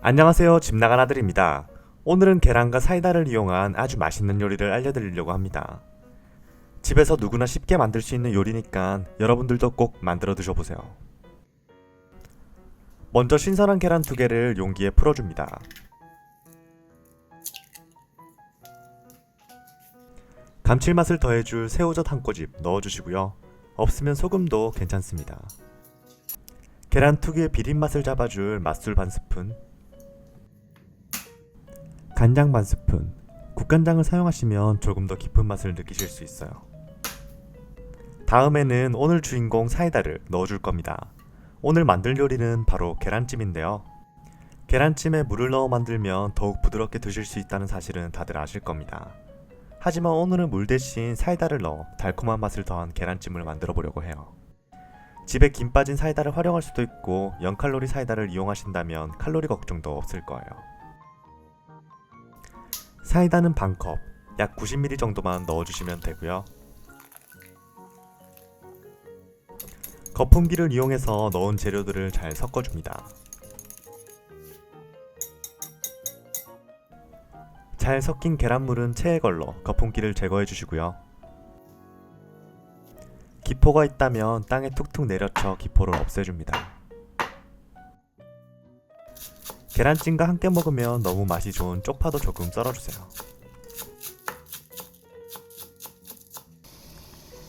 안녕하세요. 집 나간 아들입니다. 오늘은 계란과 사이다를 이용한 아주 맛있는 요리를 알려드리려고 합니다. 집에서 누구나 쉽게 만들 수 있는 요리니까 여러분들도 꼭 만들어 드셔보세요. 먼저 신선한 계란 두 개를 용기에 풀어줍니다. 감칠맛을 더해줄 새우젓 한 꼬집 넣어주시고요. 없으면 소금도 괜찮습니다. 계란 특유의 비린맛을 잡아줄 맛술 반 스푼, 간장 반 스푼, 국간장을 사용하시면 조금 더 깊은 맛을 느끼실 수 있어요. 다음에는 오늘 주인공 사이다를 넣어줄 겁니다. 오늘 만들 요리는 바로 계란찜인데요. 계란찜에 물을 넣어 만들면 더욱 부드럽게 드실 수 있다는 사실은 다들 아실 겁니다. 하지만 오늘은 물 대신 사이다를 넣어 달콤한 맛을 더한 계란찜을 만들어 보려고 해요. 집에 김 빠진 사이다를 활용할 수도 있고 0칼로리 사이다를 이용하신다면 칼로리 걱정도 없을 거예요. 사이다는 반컵, 약 90ml 정도만 넣어주시면 되고요. 거품기를 이용해서 넣은 재료들을 잘 섞어줍니다. 잘 섞인 계란물은 체에 걸러 거품기를 제거해 주시고요. 기포가 있다면 땅에 툭툭 내려쳐 기포를 없애줍니다. 계란찜과 함께 먹으면 너무 맛이 좋은 쪽파도 조금 썰어주세요.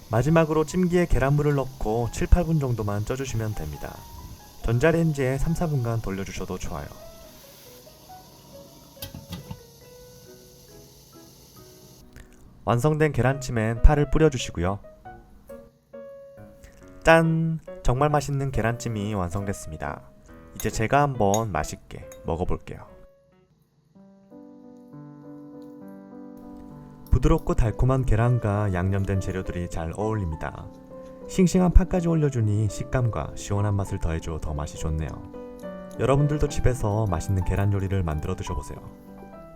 마지막으로 찜기에 계란물을 넣고 7, 8분 정도만 쪄주시면 됩니다. 전자레인지에 3, 4분간 돌려주셔도 좋아요. 완성된 계란찜엔 파를 뿌려주시고요. 짠! 정말 맛있는 계란찜이 완성됐습니다. 이제 제가 한번 맛있게 먹어볼게요. 부드럽고 달콤한 계란과 양념된 재료들이 잘 어울립니다. 싱싱한 파까지 올려주니 식감과 시원한 맛을 더해줘 더 맛이 좋네요. 여러분들도 집에서 맛있는 계란 요리를 만들어 드셔보세요.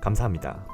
감사합니다.